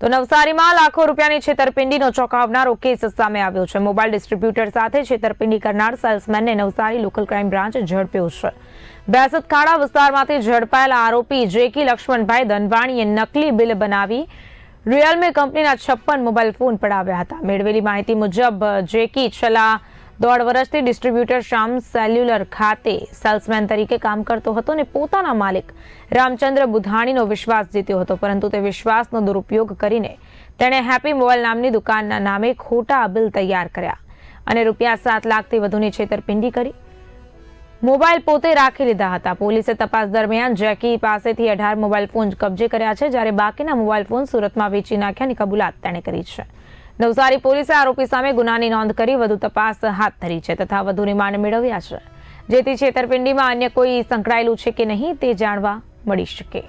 તો નવસારીમાં લાખો રૂપિયાની છેતરપિંડીનો ચોંકાવનારો કેસ સામે આવ્યો છે. મોબાઈલ ડિસ્ટ્રીબ્યુટર સાથે છેતરપિંડી કરનાર સેલ્સમેનને નવસારી લોકલ ક્રાઇમ બ્રાન્ચ ઝડપ્યો છે. બેસત ખાડા વિસ્તારમાંથી ઝડપાયેલા આરોપી જેકી લક્ષ્મણભાઈ ધનવાણીએ નકલી બિલ બનાવી રિયલમી કંપનીના છપ્પન મોબાઈલ ફોન પડાવ્યા હતા. મેળવેલી માહિતી મુજબ, જેકી છેલ્લા દોઢ વર્ષથી ડિસ્ટ્રીબ્યુટર શ્યામ સેલ્યુલર ખાતે સેલ્સમેન તરીકે કામ કરતો હતો અને પોતાના માલિક રામચંદ્ર બુધાણીનો વિશ્વાસ જીત્યો હતો, પરંતુ તે વિશ્વાસનો દુરુપયોગ કરીને તેણે હેપી મોબાઈલ નામની દુકાનના નામે ખોટા બિલ તૈયાર કર્યા અને રૂપિયા સાત લાખથી વધુની છેતરપિંડી કરી. મોબાઈલ પોતે રાખી લીધા હતા. પોલીસે તપાસ દરમિયાન જેકી પાસેથી અઢાર મોબાઈલ ફોન કબજે કર્યા છે, જ્યારે બાકીના મોબાઈલ ફોન સુરતમાં વેચી નાખ્યાની કબૂલાત તેણે કરી છે. નવસારી પોલીસે આરોપી સામે ગુનાની નોંધ કરી વધુ તપાસ હાથ ધરી છે તથા વધુ રિમાન્ડ મેળવ્યા છે. જેથી છેતરપિંડીમાં અન્ય કોઈ સંકળાયેલું છે કે નહીં તે જાણવા મળી શકે.